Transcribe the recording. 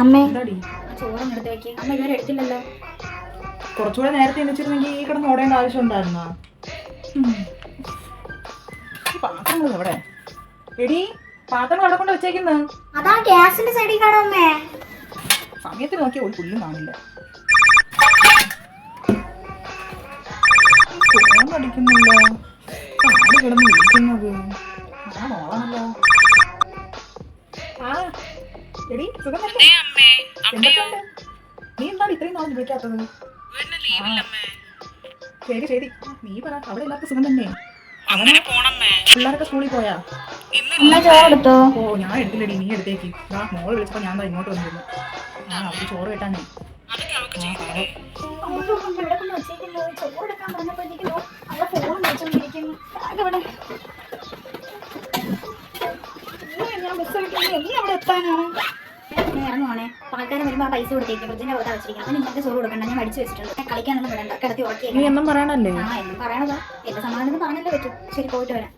അമ്മേ. എന്താടി? ചോറും എടുത്ത് വെക്ക് അമ്മ ഇതുവരെ എടുത്തില്ലല്ലോ. കുറച്ചുകൂടെ നേരത്തെ എണിച്ചിരുന്നെങ്കിൽ ഈ കിടന്ന് ഓടേണ്ട ആവശ്യം ഉണ്ടായിരുന്നോ പാത്രങ്ങൾ എവിടെ? എടി പാത്രങ്ങൾ അവിടെ കൊണ്ട് വെച്ചേക്കുന്നത് അതാ ഗ്യാസിന്റെ സൈഡിൽ കാണാം അമ്മേ. സമയത്ത് നോക്കിയാൽ ഒരു പുല്ലും കാണില്ല. അടിക്കുന്നില്ല. ആര് കിടന്ന് വിളിക്കുന്നത് ആ മോളാണല്ലോ? ആ എടി സുഖം? നീ എന്താണ് ഇത്രയും നാളെ വിളിക്കാത്തത്. ശരി ശരി. നീ പറ അവിടെ എല്ലാവർക്കും സുഖം തന്നെ. പിള്ളേരൊക്കെ സ്കൂളിൽ പോയാ? ഓ ഞാൻ എടുത്തില്ലടി നീ എടുത്തേക്ക്. ആ മോൾ വിളിച്ചപ്പോ ഞാൻ ഇങ്ങോട്ട് വന്നിരുന്നു. ആ അവർക്ക് ചോറ് ഇവിടെ ഞാൻ ബസ് എടുക്കുന്നത്? നീ അവിടെ എത്താനാണ് ഇറങ്ങുവാണേ പാൽക്കാരൻ വരുമ്പോൾ ആ പൈസ കൊടുത്തേക്കും ഫ്രിഡ്ജിന്റെ പുറത്താ വെച്ചിരിക്കും അതിന് നിങ്ങൾക്ക് ചോറ് കൊടുക്കണ്ട ഞാൻ അടിച്ചു വെച്ചിട്ടുണ്ട്. കളിക്കാനൊന്നും വിടണ്ട കിടത്തി നീ ഉറക്കിയേക്കും എന്നും പറയണല്ലേ? ആ എന്നും പറയണതാ. എന്റെ സമാധാനം പറഞ്ഞല്ലേ പറ്റും. ശരി പോയിട്ട് വരാം.